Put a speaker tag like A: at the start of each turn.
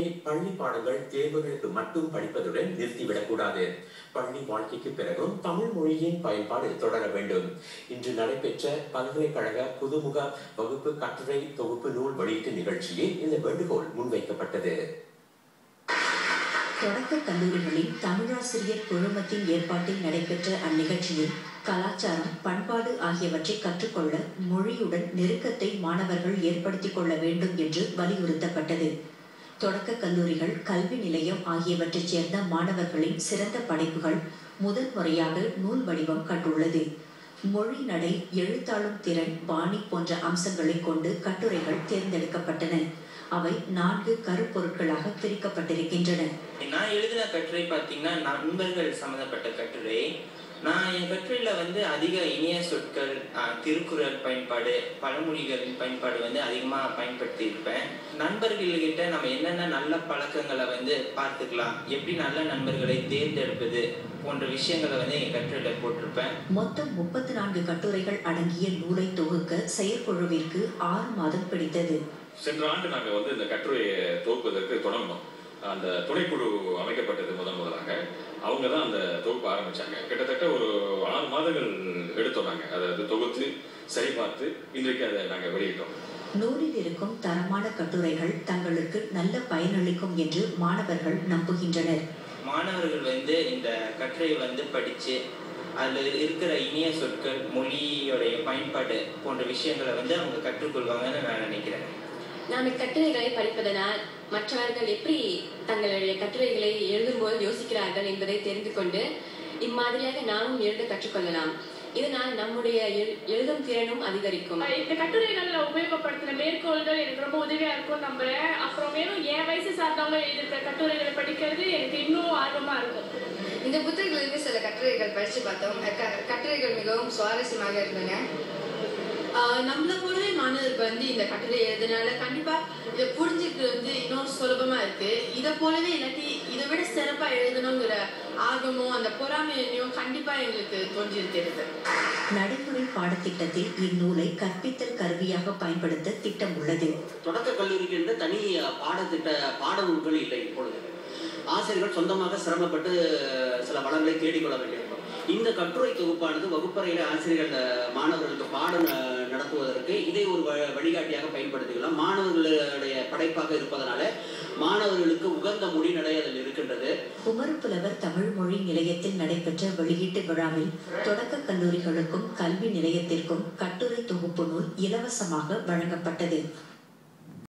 A: பள்ளி பாடங்கள் தேர்வுகளுக்கு மட்டும் படிப்பதுடன் நிறுத்திவிடக்கூடாது. பள்ளி வாழ்க்கைக்கு பிறகும் தமிழ் மொழியின் பயன்பாடு தொடர வேண்டும். இன்று நடைபெற்ற பல்கலைக்கழக புதுமுக வகுப்பு கட்டுரை தொகுப்பு நூல் வெளியீட்டு நிகழ்ச்சியில் இந்த வேண்டுகோள் முன்வைக்கப்பட்டது.
B: தொடக்க கல்லூரிகளில் தமிழாசிரியர் குழுமத்தின் ஏற்பாட்டில் நடைபெற்ற அந்நிகழ்ச்சியில் கலாச்சாரம் பண்பாடு ஆகியவற்றை கற்றுக்கொள்ள மொழியுடன் நெருக்கத்தை மாணவர்கள் ஏற்படுத்திக் கொள்ள வேண்டும் என்று வலியுறுத்தப்பட்டது. தொடக்க கல்லூரிகள் கல்வி நிலையம் ஆகியவற்றைச் சேர்ந்த மாணவர்களின் சிறந்த படைப்புகள் முதல் முறையாக நூல் வடிவம் கண்டுள்ளது. மொழி நடை எழுத்தாளும் திறன் பாணி போன்ற அம்சங்களை கொண்டு கட்டுரைகள் தேர்ந்தெடுக்கப்பட்டன. அவை நான்கு கருப்பொருட்களாக பிரிக்கப்பட்டிருக்கின்றன.
C: நான் எழுதின கட்டுரை பார்த்தீங்கன்னா நண்பர்கள் சம்மந்தப்பட்ட கட்டுரை. நான் என் கட்டுரையில் வந்து அதிக இனிய சொற்கள் திருக்குறள் பயன்பாடு பழமொழிகளின் பயன்பாடு வந்து அதிகமாக பயன்படுத்தி இருப்பேன். நண்பர்கள்கிட்ட நம்ம என்னென்ன நல்ல பழக்கங்களை வந்து பார்த்துக்கலாம் எப்படி நல்ல நண்பர்களை தேர்ந்தெடுப்பது போன்ற விஷயங்களை வந்து என் கட்டுரையில் போட்டிருப்பேன்.
B: மொத்தம் முப்பத்தி நான்கு கட்டுரைகள் அடங்கிய நூலை தொகுக்க செயற்குழுவிற்கு ஆறு மாதம் பிடித்தது.
D: சென்ற ஆண்டு நாங்கள் வந்து இந்த கட்டுரையை தொகுப்பதற்கு தொடங்கினோம். அந்த துணைக்குழு அமைக்கப்பட்டது முதன் முதலாக அவங்க தான் அந்த தொகுப்பு ஆரம்பிச்சாங்க. கிட்டத்தட்ட ஒரு ஆறு மாதங்கள் எடுத்தோம் நாங்கள் அதை தொகுத்து சரிபார்த்து இன்றைக்கு அதை நாங்கள் வெளியிட்டோம்.
B: நூலில் இருக்கும் தரமான கட்டுரைகள் தங்களுக்கு நல்ல பயனளிக்கும் என்று மாணவர்கள் நம்புகின்றனர்.
C: மாணவர்கள் வந்து இந்த கட்டுரையை வந்து படித்து அதில் இருக்கிற இனிய சொற்கள் மொழியோடைய பயன்பாடு போன்ற விஷயங்களை வந்து அவங்க கற்றுக்கொள்வாங்கன்னு நான் நினைக்கிறேன்.
E: நாம் கட்டுரைகளை படிப்பதனால் மற்றவர்கள் எப்படி தங்களுடைய கட்டுரைகளை எழுதும்போது யோசிக்கிறார்கள் என்பதை தெரிந்து கொண்டு இம்மாதிரியாக நாமும் எழுத கற்றுக்கொள்ளலாம். இதனால் நம்முடைய எழு- எழுதும் திறனும் அதிகரிக்கும்.
F: இந்த கட்டுரைகள்ல உபயோகப்படுத்தின மேற்கோள்கள் எனக்கு ரொம்ப உதவியா இருக்கும் நம்புறேன். அப்புறம் மேலும் என் வயசு சார்ந்தவங்க எழுதியிருக்கிற கட்டுரைகளை படிக்கிறது எனக்கு இன்னும் ஆர்வமா இருக்கும்.
G: இந்த புத்தகங்களுக்கு சில கட்டுரைகள் படித்து பார்த்தோம். கட்டுரைகள் மிகவும் சுவாரஸ்யமாக இருந்தன.
H: நம்மள போலவே மாணவருக்கு வந்து இந்த கட்டுரை எழுதுனால கண்டிப்பா இதை புரிஞ்சுக்கிறது வந்து இன்னும் சுலபமா இருக்கு. இதை போலவே இல்லாட்டி இதை விட சிறப்பா எழுதணுங்கிற ஆர்வமும் அந்த பொறாமையும் கண்டிப்பா எங்களுக்கு தோன்றியிருக்கிறது.
B: நடைமுறை பாடத்திட்டத்தில் இந்நூலை கற்பித்தல் கருவியாக பயன்படுத்த திட்டம் உள்ளது.
I: தொடக்க கல்லூரிக்கு என்று தனி பாடத்திட்ட பாடநூல்கள் இல்லை இப்பொழுது. ஆசிரியர்கள் சொந்தமாக சிரமப்பட்டு சில வளங்களை தேடிக்கொள்ள வேண்டியிருக்கும். இந்த கட்டுரை தொகுப்பானது வகுப்பறையில் ஆசிரியர்கள் மாணவர்களுக்கு பாடம் நடத்துவதற்கு இதை ஒரு வ- வழிகாட்டியாக பயன்படுத்திக்கலாம். மாணவர்களுடைய படைப்பாக இருப்பதனால மாணவர்களுக்கு உகந்த மொழிநடை அதில் இருக்கின்றது.
B: குமரப்புலவர் தமிழ் மொழி நிலையத்தில் நடைபெற்ற வெளியீட்டு விழாவில் தொடக்க கல்லூரிகளுக்கும் கல்வி நிலையத்திற்கும் கட்டுரை தொகுப்பு நூல் இலவசமாக வழங்கப்பட்டது.